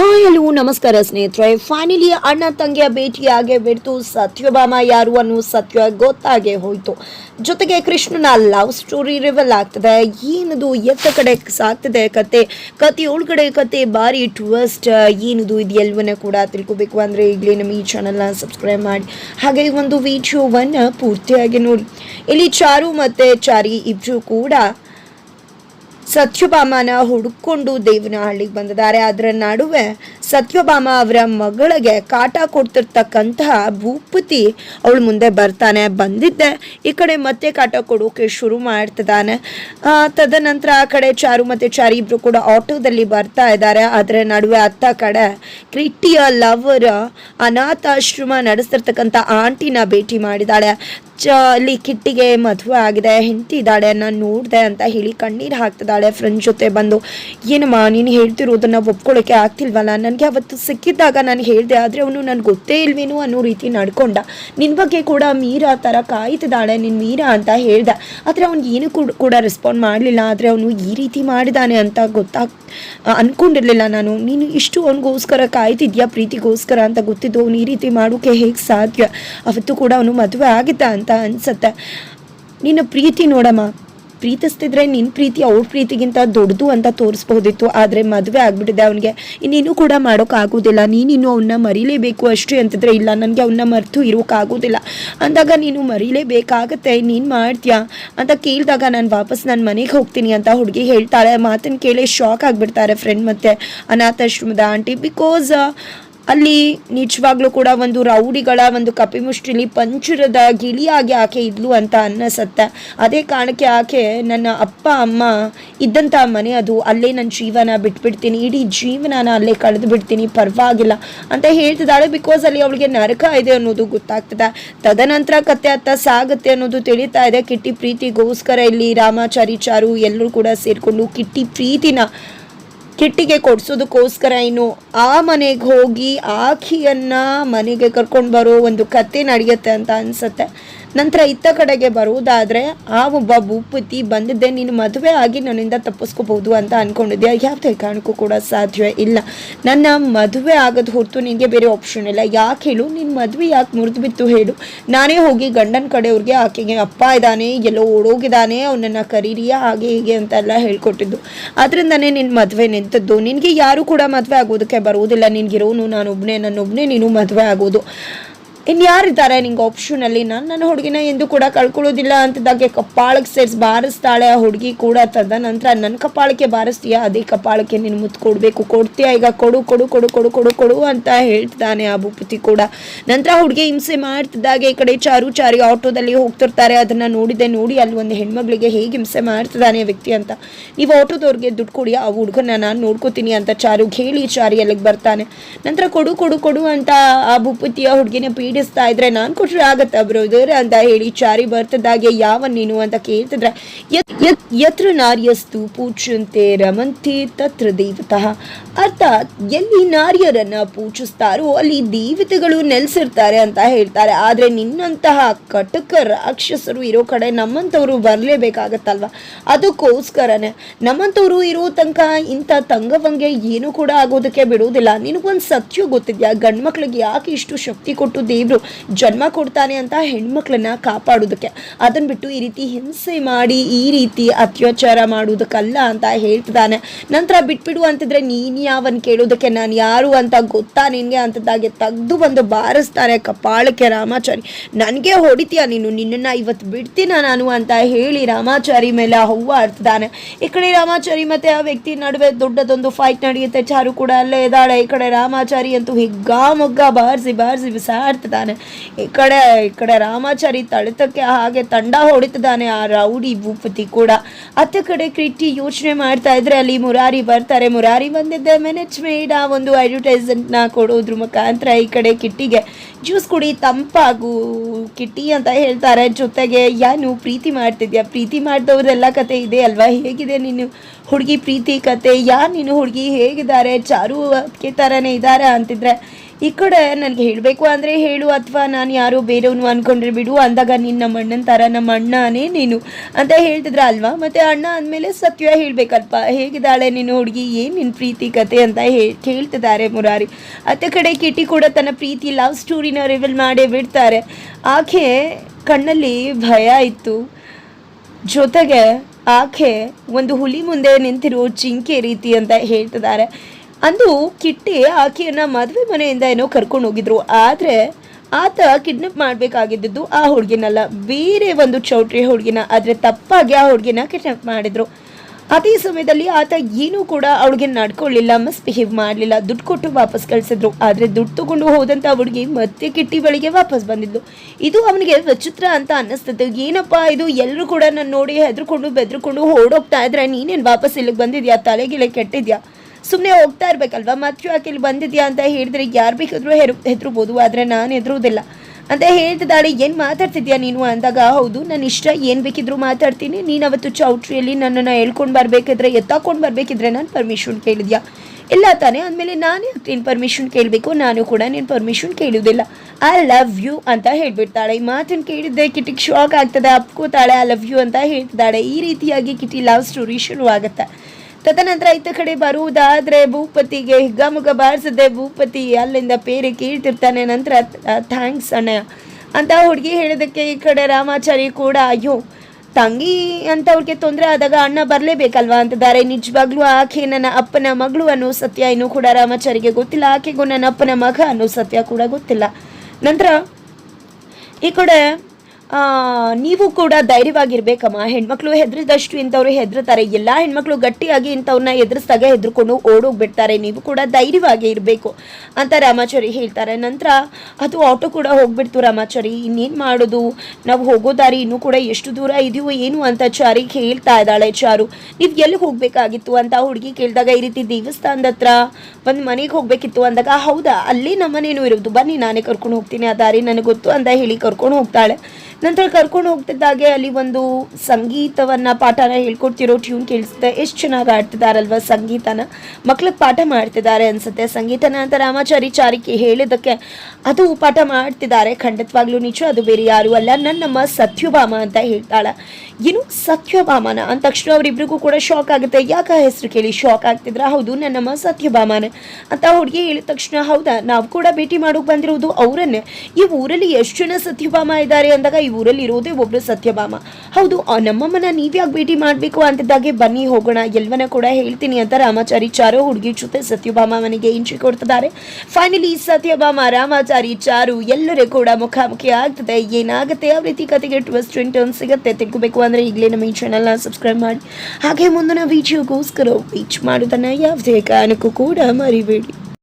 Hi, hello, ನಮಸ್ಕಾರ ಸ್ನೇಹಿತರೆ. Finally ಅಣ್ಣ ತಂಗಿಯ ಭೇಟಿಯಾಗೆ ಬಿಡ್ತು. ಸತ್ಯಭಾಮ ಯಾರು ಅನ್ನೋ ಸತ್ಯ ಗೊತ್ತಾಗೆ ಹೋಯ್ತು. ಜೊತೆಗೆ ಕೃಷ್ಣನ ಲವ್ ಸ್ಟೋರಿ ರಿವಲ್ ಆಗ್ತದೆ. ಏನದು ಎತ್ತ ಕಡೆ ಸಾಗ್ತದೆ ಕತೆ ಕತೆ ಒಳಗಡೆ ಕತೆ ಭಾರಿ ಟ್ವಿಸ್ಟ್ ಏನದು ಇದು ಎಲ್ಲವನ್ನ ಕೂಡ ತಿಳ್ಕೊಬೇಕು ಅಂದರೆ ಈಗಲೇ ನಮ್ಮ ಈ ಚಾನಲ್ನ ಸಬ್ಸ್ಕ್ರೈಬ್ ಮಾಡಿ. ಹಾಗೆ ಒಂದು ವಿಡಿಯೋವನ್ನು ಪೂರ್ತಿಯಾಗಿ ನೋಡಿ. ಇಲ್ಲಿ ಚಾರು ಮತ್ತು ಚಾರಿ ಇಬ್ಬರು ಕೂಡ ಸತ್ಯಭಾಮನ ಹುಡುಕೊಂಡು ದೇವನಹಳ್ಳಿಗೆ ಬಂದಿದ್ದಾರೆ. ಅದರ ನಡುವೆ ಸತ್ಯಭಾಮ ಅವರ ಮಗಳಿಗೆ ಕಾಟ ಕೊಡ್ತಿರ್ತಕ್ಕಂತಹ ಭೂಪತಿ ಅವಳು ಮುಂದೆ ಬರ್ತಾನೆ, ಬಂದಿದ್ದೆ. ಈ ಕಡೆ ಮತ್ತೆ ಕಾಟ ಕೊಡೋಕೆ ಶುರು ಮಾಡ್ತಿದ್ದಾನೆ. ತದನಂತರ ಆ ಕಡೆ ಚಾರು ಮತ್ತು ಚಾರಿ ಇಬ್ಬರು ಕೂಡ ಆಟೋದಲ್ಲಿ ಬರ್ತಾ ಇದ್ದಾರೆ. ಅದರ ನಡುವೆ ಅತ್ತ ಕಡೆ ಕ್ರಿಟಿಯ ಲವರ್ ಅನಾಥಾಶ್ರಮ ನಡೆಸ್ತಿರ್ತಕ್ಕಂಥ ಆಂಟಿನ ಭೇಟಿ ಮಾಡಿದ್ದಾಳೆ. ಅಲ್ಲಿ ಕಿಟ್ಟಿಗೆ ಮದುವೆ ಆಗಿದೆ, ಹೆಂಡತಿ ಇದ್ದಾಳೆ ನಾನು ನೋಡಿದೆ ಅಂತ ಹೇಳಿ ಕಣ್ಣೀರು ಹಾಕ್ತಿದ್ದಾಳೆ ಫ್ರೆಂಡ್ ಜೊತೆ ಬಂದು. ಏನಮ್ಮ, ನೀನು ಹೇಳ್ತಿರೋದನ್ನ ಒಪ್ಕೊಳ್ಳೋಕೆ ಆಗ್ತಿಲ್ವಲ್ಲ? ನನಗೆ ಅವತ್ತು ಸಿಕ್ಕಿದ್ದಾಗ ನಾನು ಹೇಳಿದೆ, ಆದರೆ ಅವನು ನನಗೆ ಗೊತ್ತೇ ಇಲ್ವೇನು ಅನ್ನೋ ರೀತಿ ನಡ್ಕೊಂಡ. ನಿನ್ನ ಬಗ್ಗೆ ಕೂಡ ಮೀರಾ ಥರ ಕಾಯ್ತಿದ್ದಾಳೆ ನಿನ್ನ ಮೀರಾ ಅಂತ ಹೇಳ್ದೆ. ಆದರೆ ಅವ್ನು ಏನು ಕೂಡ ರೆಸ್ಪಾಂಡ್ ಮಾಡಲಿಲ್ಲ. ಆದರೆ ಅವನು ಈ ರೀತಿ ಮಾಡಿದಾನೆ ಅಂತ ಗೊತ್ತಾಗ್ ಅಂದ್ಕೊಂಡಿರಲಿಲ್ಲ ನಾನು. ನೀನು ಇಷ್ಟು ಅವನಿಗೋಸ್ಕರ ಕಾಯ್ತಿದ್ಯಾ, ಪ್ರೀತಿಗೋಸ್ಕರ ಅಂತ ಗೊತ್ತಿದ್ದು ಅವನು ಈ ರೀತಿ ಮಾಡೋಕೆ ಹೇಗೆ ಸಾಧ್ಯ? ಅವತ್ತು ಕೂಡ ಅವನು ಮದುವೆ ಆಗಿದ್ದ ಅಂತ ಅನ್ಸತ್ತೆ. ನಿನ್ನ ಪ್ರೀತಿ ನೋಡಮ್ಮ, ಪ್ರೀತಿಸ್ತಿದ್ರೆ ನಿನ್ನ ಪ್ರೀತಿ ಅವ್ರ ಪ್ರೀತಿಗಿಂತ ದೊಡ್ಡದು ಅಂತ ತೋರಿಸ್ಬೋದಿತ್ತು, ಆದರೆ ಮದುವೆ ಆಗ್ಬಿಟ್ಟಿದೆ ಅವನಿಗೆ. ಇನ್ನೇನು ಕೂಡ ಮಾಡೋಕ್ಕಾಗೋದಿಲ್ಲ ನೀನಿನ್ನು ಅವನ್ನ ಮರಿಲೇಬೇಕು ಅಷ್ಟು ಅಂತಿದ್ರೆ ಇಲ್ಲ, ನನಗೆ ಅವನ್ನ ಮರೆತು ಇರೋಕ್ಕಾಗೋದಿಲ್ಲ ಅಂದಾಗ ನೀನು ಮರಿಲೇಬೇಕಾಗತ್ತೆ, ನೀನು ಮಾಡ್ತೀಯಾ? ಅಂತ ಕೇಳಿದಾಗ ನಾನು ವಾಪಸ್ ನನ್ನ ಮನೆಗೆ ಹೋಗ್ತೀನಿ ಅಂತ ಹುಡುಗಿ ಹೇಳ್ತಾಳೆ. ಮಾತನ್ನು ಕೇಳಿ ಶಾಕ್ ಆಗಿಬಿಡ್ತಾರೆ ಫ್ರೆಂಡ್ ಮತ್ತು ಅನಾಥಾಶ್ರಮದ ಆಂಟಿ ಬಿಕಾಸ್ ಅಲ್ಲಿ ನಿಜವಾಗ್ಲೂ ಕೂಡ ಒಂದು ರೌಡಿಗಳ ಒಂದು ಕಪಿಮುಷ್ಟಿಲಿ ಪಂಚರದ ಗಿಳಿಯಾಗಿ ಆಕೆ ಇದ್ಲು ಅಂತ ಅನ್ನಿಸತ್ತೆ. ಅದೇ ಕಾರಣಕ್ಕೆ ಆಕೆ ನನ್ನ ಅಪ್ಪ, ಅಮ್ಮ ಇದ್ದಂಥ ಮನೆ ಅದು. ಅಲ್ಲೇ ನನ್ನ ಜೀವನ ಬಿಟ್ಬಿಡ್ತೀನಿ. ಇಡೀ ಜೀವನನ ಅಲ್ಲೇ ಕಳೆದು ಬಿಡ್ತೀನಿ. ಪರವಾಗಿಲ್ಲ ಅಂತ ಹೇಳ್ತಿದ್ದಾಳೆ. ಬಿಕಾಸ್ ಅಲ್ಲಿ ಅವಳಿಗೆ ನರಕ ಇದೆ ಅನ್ನೋದು ಗೊತ್ತಾಗ್ತದೆ. ತದನಂತರ ಕತೆ ಅತ್ತ ಸಾಗುತ್ತೆ ಅನ್ನೋದು ತಿಳಿತಾ ಇದೆ. ಕಿಟ್ಟಿ ಪ್ರೀತಿಗೋಸ್ಕರ ಇಲ್ಲಿ ರಾಮಾಚಾರಿ, ಚಾರು ಎಲ್ಲರೂ ಕೂಡ ಸೇರಿಕೊಂಡು ಕಿಟ್ಟಿ ಪ್ರೀತಿನ ಕಿಟ್ಟಿಗೆ ಕೊಡಿಸೋದಕ್ಕೋಸ್ಕರ ಇನ್ನು ಆ ಮನೆಗೆ ಹೋಗಿ ಆಖಿಯನ್ನ ಮನೆಗೆ ಕರ್ಕೊಂಡು ಬರೋ ಒಂದು ಕತೆ ನಡೆಯುತ್ತೆ ಅಂತ ಅನ್ಸುತ್ತೆ. ನಂತರ ಇತ್ತ ಕಡೆಗೆ ಬರುವುದಾದರೆ, ಆ ಒಬ್ಬ ಭೂಪತಿ ಬಂದಿದ್ದೆ, ನೀನು ಮದುವೆ ಆಗಿ ನನ್ನಿಂದ ತಪ್ಪಿಸ್ಕೋಬಹುದು ಅಂತ ಅನ್ಕೊಂಡಿದ್ಯಾ? ಯಾವುದೇ ಕಾರಣಕ್ಕೂ ಕೂಡ ಸಾಧ್ಯ ಇಲ್ಲ. ನನ್ನ ಮದುವೆ ಆಗೋದು ಹೊರತು ನಿನಗೆ ಬೇರೆ ಆಪ್ಷನ್ ಇಲ್ಲ. ಯಾಕೆ ಹೇಳು? ನಿನ್ನ ಮದುವೆ ಯಾಕೆ ಮುರಿದು ಬಿತ್ತು ಹೇಳು. ನಾನೇ ಹೋಗಿ ಗಂಡನ ಕಡೆಯವ್ರಿಗೆ ಆಕೆಗೆ ಅಪ್ಪ ಇದ್ದಾನೆ, ಎಲ್ಲೋ ಓಡೋಗಿದ್ದಾನೆ, ಅವನನ್ನು ಕರೀರಿಯ ಹಾಗೆ ಹೀಗೆ ಅಂತೆಲ್ಲ ಹೇಳ್ಕೊಟ್ಟಿದ್ದು. ಅದರಿಂದನೇ ನಿನ್ನ ಮದುವೆ ನಿಂತದ್ದು. ನಿನಗೆ ಯಾರು ಕೂಡ ಮದುವೆ ಆಗೋದಕ್ಕೆ ಬರುವುದಿಲ್ಲ. ನಿನಗಿರೋನು ನಾನೊಬ್ಬನೇ ನನ್ನೊಬ್ಬನೇ ನೀನು ಮದುವೆ ಆಗೋದು. ಇನ್ನು ಯಾರಿದ್ದಾರೆ ನಿಂಗೆ ಆಪ್ಷನಲ್ಲಿ ನಾನು ನನ್ನ ಹುಡುಗಿನ ಎಂದು ಕೂಡ ಕಳ್ಕೊಳ್ಳೋದಿಲ್ಲ ಅಂತದಾಗೆ ಕಪ್ಪಾಳಕ್ಕೆ ಸೇರಿಸಿ ಬಾರಿಸ್ತಾಳೆ ಆ ಹುಡುಗಿ ಕೂಡ. ತದನಂತರ ನನ್ನ ಕಪಾಳಕ್ಕೆ ಬಾರಿಸ್ತೀಯ? ಅದೇ ಕಪಾಳಕ್ಕೆ ನೀನು ಮುತ್ತು ಕೊಡಬೇಕು. ಕೊಡ್ತೀಯ? ಈಗ ಕೊಡು ಕೊಡು ಕೊಡು ಕೊಡು ಕೊಡು ಕೊಡು ಅಂತ ಹೇಳ್ತಿದ್ದಾನೆ ಆ ಭೂಪತಿ ಕೂಡ. ನಂತರ ಹುಡುಗಿ ಹಿಂಸೆ ಮಾಡ್ತಿದ್ದಾಗೆ. ಈ ಕಡೆ ಚಾರು ಚಾರಿ ಆಟೋದಲ್ಲಿ ಹೋಗ್ತಿರ್ತಾರೆ. ಅದನ್ನ ನೋಡಿದೆ, ನೋಡಿ ಅಲ್ಲಿ ಒಂದು ಹೆಣ್ಮಗಳಿಗೆ ಹೇಗೆ ಹಿಂಸೆ ಮಾಡ್ತಿದ್ದಾನೆ ವ್ಯಕ್ತಿ ಅಂತ. ನೀವು ಆಟೋದವ್ರಿಗೆ ದುಡ್ಡು ಕೊಡಿ, ಆ ಹುಡುಗನ ನಾನು ನೋಡ್ಕೋತೀನಿ ಅಂತ ಚಾರು ಹೇಳಿ ಚಾರಿ ಅಲ್ಲಿಗೆ ಬರ್ತಾನೆ. ನಂತರ ಕೊಡು ಕೊಡು ಕೊಡು ಅಂತ ಆ ಭೂಪತಿಯ ಹುಡುಗಿನ ಪೀಡಿಸ್ತಾ ಇದ್ರೆ ನಾನು ಕೊಟ್ರೆ ಆಗತ್ತಾ ಬ್ರದರ್ ಅಂತ ಹೇಳಿ ಚಾರಿ ಬರ್ತದಾಗೆ ಯಾವ ನೀನು ಅಂತ ಕೇಳ್ತಿದ್ರೆ, ಯತ್- ಯತ್- ಯತ್ರ ನಾರ್ಯಸ್ತು ಪೂಜ್ಯಂತೆ ರಮಂತೆ ತತ್ರ ದೇವತಃ. ಅರ್ಥಾತ್ ಎಲ್ಲಿ ನಾರ್ಯರನ್ನ ಪೂಜಿಸ್ತಾರೋ ಅಲ್ಲಿ ದೇವತೆಗಳು ನೆಲೆಸಿರ್ತಾರೆ ಅಂತ ಹೇಳ್ತಾರೆ. ಆದ್ರೆ ನಿನ್ನಂತಹ ಕಟಕ ರಾಕ್ಷಸರು ಇರೋ ಕಡೆ ನಮ್ಮಂಥವ್ರು ಬರಲೇಬೇಕಾಗತ್ತಲ್ವ? ಅದಕ್ಕೋಸ್ಕರನೇ ನಮ್ಮಂಥವ್ರು ಇರೋ ತನಕ ಇಂಥ ತಂಗವಂಗೆ ಏನು ಕೂಡ ಆಗೋದಕ್ಕೆ ಬಿಡುವುದಿಲ್ಲ ನಿನಗೊಂದು ಸತ್ಯ ಗೊತ್ತಿದ್ಯಾ? ಗಂಡ್ಮಕ್ಳಿಗೆ ಯಾಕೆ ಇಷ್ಟು ಶಕ್ತಿ ಕೊಟ್ಟು ದೇವರು ಜನ್ಮ ಕೊಡ್ತಾನೆ ಅಂತ ಹೆಣ್ಮಕ್ಳನ್ನ ಕಾಪಾಡೋದಕ್ಕೆ. ಅದನ್ನ ಬಿಟ್ಟು ಈ ರೀತಿ ಹಿಂಸೆ ಮಾಡಿ ಈ ರೀತಿ ಅತ್ಯಾಚಾರ ಮಾಡುವುದಕ್ಕಲ್ಲ ಅಂತ ಹೇಳ್ತಿದ್ದಾನೆ. ನಂತರ ಬಿಟ್ಬಿಡು ಅಂತಿದ್ರೆ ನೀನು ಯಾವನ್ ಕೇಳೋದಕ್ಕೆ ನಾನು ಯಾರು ಅಂತ ಗೊತ್ತಾ ನಿನಗೆ ಅಂತದಾಗೆ ತಗ್ದು ಬಂದು ಬಾರಿಸ್ತಾರೆ ಕಪಾಳಕ್ಕೆ ರಾಮಾಚಾರಿ. ನನಗೆ ಹೊಡಿತೀಯ ನೀನು, ನಿನ್ನನ್ನು ಇವತ್ತು ಬಿಡ್ತೀನ ನಾನು ಅಂತ ಹೇಳಿ ರಾಮಾಚಾರಿ ಮೇಲೆ ಹೂವು ಆಡ್ತಿದ್ದಾನೆ ಈ ಕಡೆ ರಾಮಾಚಾರಿ ಮತ್ತೆ ಆ ವ್ಯಕ್ತಿ ನಡುವೆ ದೊಡ್ಡದೊಂದು ಫೈಟ್ ನಡೆಯುತ್ತೆ. ಚಾರು ಕೂಡ ಅಲ್ಲೇ ಇದ್ದಾಳೆ. ಈ ಕಡೆ ರಾಮಾಚಾರಿ ಅಂತೂ ಹಿಗ್ಗಾ ಮೊಗ್ಗ ಬಾರಿಸಿ ಬಾರಿಸಿ ಬಿಸಾಡ್ತಿದ್ದಾನೆ ಈ ಕಡೆ ಈ ಕಡೆ ರಾಮಾಚಾರಿ ತಳಿತಕ್ಕೆ ಹಾಗೆ ತಂಡ ಹೊಡಿತಿದ್ದಾನೆ ಆ ರೌಡಿ ಭೂಪತಿ ಕೂಡ. ಅತ್ತ ಕಡೆ ಕ್ರಿಟ್ಟಿ ಯೋಚನೆ ಮಾಡ್ತಾ ಇದ್ರೆ ಅಲ್ಲಿ ಮುರಾರಿ ಬರ್ತಾರೆ. ಮುರಾರಿ ಬಂದಿದ್ದೆ ಮ್ಯಾನೇಜ್ಮೆಂಟ್ ಆ ಒಂದು ಅಡ್ವರ್ಟೈಸ್ಮೆಂಟ್ನ ಕೊಡೋದ್ರ ಮುಖಾಂತರ ಈ ಕಡೆ ಕಿಟ್ಟಿಗೆ ಜ್ಯೂಸ್ ಕುಡಿ, ತಂಪಾಗು ಕಿಟ್ಟಿ ಅಂತ ಹೇಳ್ತಾರೆ. ಜೊತೆಗೆ, ಯಾನು ಪ್ರೀತಿ ಮಾಡ್ತಿದ್ಯಾ? ಪ್ರೀತಿ ಮಾಡಿದವ್ರೆಲ್ಲ ಕತೆ ಇದೆ ಅಲ್ವಾ? ಹೇಗಿದೆ ನೀನು ಹುಡುಗಿ ಪ್ರೀತಿ ಕತೆ? ಯಾ ನೀನು ಹುಡುಗಿ ಹೇಗಿದ್ದಾರೆ? ಚಾರು ಥರನೇ ಇದ್ದಾರೆ ಅಂತಿದ್ರೆ ಈ ಕಡೆ ನನಗೆ ಹೇಳಬೇಕು ಅಂದರೆ ಹೇಳು ಅಥವಾ ನಾನು ಯಾರೋ ಬೇರೆಯವನು ಅಂದ್ಕೊಂಡ್ರೆ ಬಿಡು, ಅಂದಾಗ ನೀನು ನಮ್ಮ ಅಣ್ಣನ ಥರ ನಮ್ಮ ಅಣ್ಣನೇ ನೀನು ಅಂತ ಹೇಳ್ತಿದ್ರ ಅಲ್ವಾ? ಮತ್ತು ಅಣ್ಣ ಅಂದಮೇಲೆ ಸತ್ಯ ಹೇಳಬೇಕಲ್ಪ. ಹೇಗಿದ್ದಾಳೆ ನೀನು ಹುಡುಗಿ? ಏನು ನಿನ್ನ ಪ್ರೀತಿ, ಕತೆ ಅಂತ ಹೇಳ್ತಿದ್ದಾರೆ ಮುರಾರಿ. ಅತ್ತ ಕಡೆ ಕಿಟಿ ಕೂಡ ತನ್ನ ಪ್ರೀತಿ ಲವ್ ಸ್ಟೋರಿನ ರಿವೀಲ್ ಮಾಡೇ ಬಿಡ್ತಾರೆ. ಆಕೆ ಕಣ್ಣಲ್ಲಿ ಭಯ ಇತ್ತು. ಜೊತೆಗೆ ಆಕೆ ಒಂದು ಹುಲಿ ಮುಂದೆ ನಿಂತಿರೋ ಜಿಂಕೆ ರೀತಿ ಅಂತ ಹೇಳ್ತಿದ್ದಾರೆ. ಅಂದು ಕಿಟ್ಟಿ ಆಕೆಯನ್ನ ಮದುವೆ ಮನೆಯಿಂದ ಏನೋ ಕರ್ಕೊಂಡು ಹೋಗಿದ್ರು. ಆದರೆ ಆತ ಕಿಡ್ನಾಪ್ ಮಾಡಬೇಕಾಗಿದ್ದು ಆ ಹುಡುಗಿನಲ್ಲ. ಬೇರೆ ಒಂದು ಚೌಟ್ರಿ ಹುಡುಗಿನ, ಆದರೆ ತಪ್ಪಾಗಿ ಆ ಹುಡುಗಿನ ಕಿಡ್ನಾಪ್ ಮಾಡಿದ್ರು. ಅದೇ ಸಮಯದಲ್ಲಿ ಆತ ಏನೂ ಕೂಡ ಅವಳಿಗೆ ನಡ್ಕೊಳ್ಳಿಲ್ಲ, ಮಿಸ್ಬಿಹೇವ್ ಮಾಡಲಿಲ್ಲ. ದುಡ್ಡು ಕೊಟ್ಟು ವಾಪಸ್ ಕಳಿಸಿದ್ರು. ಆದರೆ ದುಡ್ಡು ತಗೊಂಡು ಹೋದಂಥ ಹುಡುಗಿ ಮತ್ತೆ ಕಿಟ್ಟಿ ಬಳಿಗೆ ವಾಪಸ್ ಬಂದಿದ್ಲು. ಇದು ಅವನಿಗೆ ವಿಚಿತ್ರ ಅಂತ ಅನ್ನಿಸ್ತದೆ ಏನಪ್ಪ ಇದು? ಎಲ್ಲರೂ ಕೂಡ ನಾನು ನೋಡಿ ಹೆದರ್ಕೊಂಡು ಬೆದ್ರುಕೊಂಡು ಓಡೋಗ್ತಾ ಇದ್ರೆ ನೀನೇನು ವಾಪಸ್ ಇಲ್ಲಿಗೆ ಬಂದಿದ್ಯಾ? ತಲೆಗಿಲೆ ಕೆಟ್ಟಿದ್ಯಾ? ಸುಮ್ಮನೆ ಹೋಗ್ತಾ ಇರ್ಬೇಕಲ್ವಾ? ಮತ್ತು ಯಾಕೆ ಇಲ್ಲಿ ಬಂದಿದ್ಯಾ ಅಂತ ಹೇಳಿದ್ರೆ ಯಾರು ಬೇಕಾದರೂ ಹೆರು ಹೆದರ್ಬೋದು ಆದರೆ ನಾನು ಹೆದರುವುದಿಲ್ಲ. ಅಂತ ಹೇಳ್ತಿದ್ದಾಳೆ ಏನು ಮಾತಾಡ್ತಿದ್ಯಾ ನೀನು ಅಂದಾಗ, ಹೌದು ನನ್ನ ಇಷ್ಟ, ಏನು ಬೇಕಿದ್ರು ಮಾತಾಡ್ತೀನಿ. ನೀನು ಅವತ್ತು ಚೌಟ್ರಿಯಲ್ಲಿ ನನ್ನನ್ನು ಹೇಳ್ಕೊಂಡು ಬರಬೇಕಾದ್ರೆ, ಎತ್ತಾಕೊಂಡು ಬರಬೇಕಿದ್ರೆ ನಾನು ಪರ್ಮಿಷನ್ ಕೇಳಿದ್ಯಾ? ಇಲ್ಲ ತಾನೇ, ಅಂದಮೇಲೆ ನಾನು ನೀನು ಪರ್ಮಿಷನ್ ಕೇಳಬೇಕು? ನಾನು ಕೂಡ ನೀನು ಪರ್ಮಿಷನ್ ಕೇಳುವುದಿಲ್ಲ. ಐ ಲವ್ ಯು ಅಂತ ಹೇಳ್ಬಿಡ್ತಾಳೆ. ಈ ಮಾತನ್ನು ಕೇಳಿದ್ದೆ ಕಿಟಿಗೆ ಶಾಕ್ ಆಗ್ತದೆ. ಅಪ್ಕೋತಾಳೆ ಐ ಲವ್ ಯು ಅಂತ ಹೇಳ್ತಿದ್ದಾಳೆ ಈ ರೀತಿಯಾಗಿ ಕಿಟಿ ಲವ್ ಸ್ಟೋರಿ ಶುರುವಾಗುತ್ತೆ. ತದನಂತರ ಇತ್ತ ಕಡೆ ಬರುವುದಾದ್ರೆ ಭೂಪತಿಗೆ ಹಿಗ್ಗಾಮುಗ ಬಾರಿಸದೆ ಭೂಪತಿ ಅಲ್ಲಿಂದ ಪೇರೆ ಕೀಳ್ತಿರ್ತಾನೆ ನಂತರ ಥ್ಯಾಂಕ್ಸ್ ಅಣ್ಣ. ಅಂತ ಹುಡುಗಿ ಹೇಳಿದಕ್ಕೆ ಈ ಕಡೆ ರಾಮಾಚಾರಿ ಕೂಡ, ಅಯ್ಯೋ, ತಂಗಿ ಅಂತ ಅವ್ರಿಗೆ ತೊಂದರೆ ಆದಾಗ ಅಣ್ಣ ಬರಲೇಬೇಕಲ್ವಾ? ಅಂತಿದ್ದಾರೆ. ನಿಜವಾಗ್ಲೂ ಆಕೆ ನನ್ನ ಅಪ್ಪನ ಮಗಳು ಅನ್ನೋ ಸತ್ಯ ಇನ್ನೂ ಕೂಡ ರಾಮಾಚಾರಿಗೆ ಗೊತ್ತಿಲ್ಲ. ಆಕೆಗೂ ನನ್ನ ಅಪ್ಪನ ಮಗ ಅನ್ನೋ ಸತ್ಯ ಕೂಡ ಗೊತ್ತಿಲ್ಲ. ನಂತರ, ಈ ಕಡೆ ನೀವು ಕೂಡ ಧೈರ್ಯವಾಗಿರ್ಬೇಕಮ್ಮ. ಹೆಣ್ಮಕ್ಳು ಹೆದರಿದಷ್ಟು ಇಂಥವ್ರು ಹೆದರ್ತಾರೆ ಎಲ್ಲ ಹೆಣ್ಮಕ್ಳು ಗಟ್ಟಿಯಾಗಿ ಇಂಥವ್ರನ್ನ ಎದುರಿಸಿದಾಗ ಹೆದರ್ಕೊಂಡು ಓಡೋಗ್ಬಿಡ್ತಾರೆ. ನೀವು ಕೂಡ ಧೈರ್ಯವಾಗಿ ಇರಬೇಕು ಅಂತ ರಾಮಾಚಾರಿ ಹೇಳ್ತಾರೆ. ನಂತರ ಅದು ಆಟೋ ಕೂಡ ಹೋಗ್ಬಿಡ್ತು ರಾಮಾಚಾರಿ. ಇನ್ನೇನು ಮಾಡೋದು? ನಾವು ಹೋಗೋ ದಾರಿ ಇನ್ನೂ ಕೂಡ ಎಷ್ಟು ದೂರ ಇದೆಯೋ ಏನು ಅಂತ ಚಾರಿ ಹೇಳ್ತಾ ಇದ್ದಾಳೆ ಚಾರು. ನೀವು ಎಲ್ಲಿ ಹೋಗಬೇಕಾಗಿತ್ತು ಅಂತ ಹುಡುಗಿ ಕೇಳಿದಾಗ ಈ ರೀತಿ ದೇವಸ್ಥಾನದ ಹತ್ರ ಒಂದು ಮನೆಗೆ ಹೋಗಬೇಕಿತ್ತು ಅಂದಾಗ, ಹೌದಾ, ಅಲ್ಲಿ ನಮ್ಮನೇನು ಇರೋದು ಬನ್ನಿ, ನಾನೇ ಕರ್ಕೊಂಡು ಹೋಗ್ತೀನಿ. ಆ ದಾರಿ ನನಗೆ ಗೊತ್ತು ಅಂತ ಹೇಳಿ ಕರ್ಕೊಂಡು ಹೋಗ್ತಾಳೆ. ನಂತರ ಕರ್ಕೊಂಡು ಹೋಗ್ತಿದ್ದಾಗೆ ಅಲ್ಲಿ ಒಂದು ಸಂಗೀತವನ್ನ ಪಾಠನ ಹೇಳ್ಕೊಡ್ತಿರೋ ಟ್ಯೂನ್ ಕೇಳಿಸುತ್ತೆ. ಎಷ್ಟು ಚೆನ್ನಾಗಿ ಆಡ್ತಿದಾರಲ್ವ ಸಂಗೀತನ? ಮಕ್ಳಿಗೆ ಪಾಠ ಮಾಡ್ತಿದ್ದಾರೆ ಅನ್ಸುತ್ತೆ. ಸಂಗೀತನ ಅಂತ ರಾಮಾಚಾರಿ ಚಾರಿಕೆ ಹೇಳಿದ್ದಕ್ಕೆ ಅದು ಪಾಠ ಮಾಡ್ತಿದ್ದಾರೆ. ಖಂಡಿತವಾಗ್ಲೂ ನಿಜ, ಅದು ಬೇರೆ ಯಾರು ಅಲ್ಲ. ನನ್ನಮ್ಮ ಸತ್ಯಭಾಮ ಅಂತ ಹೇಳ್ತಾಳೆ. ಏನು ಸತ್ಯಭಾಮನ? ಅಂದ ತಕ್ಷಣ ಅವರಿಬ್ರಿಗೂ ಕೂಡ ಶಾಕ್ ಆಗುತ್ತೆ. ಯಾಕೆ ಹೆಸರು ಕೇಳಿ ಶಾಕ್ ಆಗ್ತಿದ್ರ? ಹೌದು ನನ್ನಮ್ಮ ಸತ್ಯಭಾಮನ ಅಂತ ಹುಡುಗಿ ಹೇಳಿದ ತಕ್ಷಣ, ಹೌದಾ, ನಾವು ಕೂಡ ಭೇಟಿ ಮಾಡೋಕೆ ಬಂದಿರೋದು ಅವರನ್ನೇ. ಈ ಊರಲ್ಲಿ ಎಷ್ಟು ಜನ ಸತ್ಯಭಾಮ ಇದ್ದಾರೆ ಅಂದಾಗ ಊರಲ್ಲಿ ಇರೋದೇ ಒಬ್ರು ಸತ್ಯಭಾಮ. ಹೌದು ನಮ್ಮಮ್ಮನ ನೀವ್ಯಾಕೆ ಭೇಟಿ ಮಾಡಬೇಕು ಅಂತಿದ್ದಾಗೆ ಬನ್ನಿ ಹೋಗೋಣ. ಎಲ್ವನ ಕೂಡ ಹೇಳ್ತೀನಿ ಅಂತ ರಾಮಾಚಾರಿ ಚಾರು ಹುಡುಗಿ ಜೊತೆ ಸತ್ಯಭಾಮ ಮನೆಗೆ ಇಂಚಿ ಕೊಡ್ತಿದ್ದಾರೆ. ಫೈನಲಿ ಸತ್ಯಭಾಮ, ರಾಮಾಚಾರಿ ಚಾರು ಎಲ್ಲರೂ ಕೂಡ ಮುಖಾಮುಖಿ ಆಗ್ತದೆ. ಏನಾಗುತ್ತೆ ಯಾವ ರೀತಿ ಕತೆಗೆ ಟ್ವಿಸ್ಟ್ ಟರ್ನ್ ಸಿಗುತ್ತೆ. ತಿಳ್ಕೊಬೇಕು ಅಂದ್ರೆ ಈಗಲೇ ನಮ್ಮ ಈ ಚಾನಲ್ನ ಸಬ್ಸ್ಕ್ರೈಬ್ ಮಾಡಿ. ಹಾಗೆ ಮುಂದಿನ ವಿಡಿಯೋಗೋಸ್ಕರ ವೀಚ್ ಮಾಡೋದನ್ನ ಯಾವುದೇ ಕಾರಣಕ್ಕೂ ಕೂಡ ಮರಿಬೇಡಿ.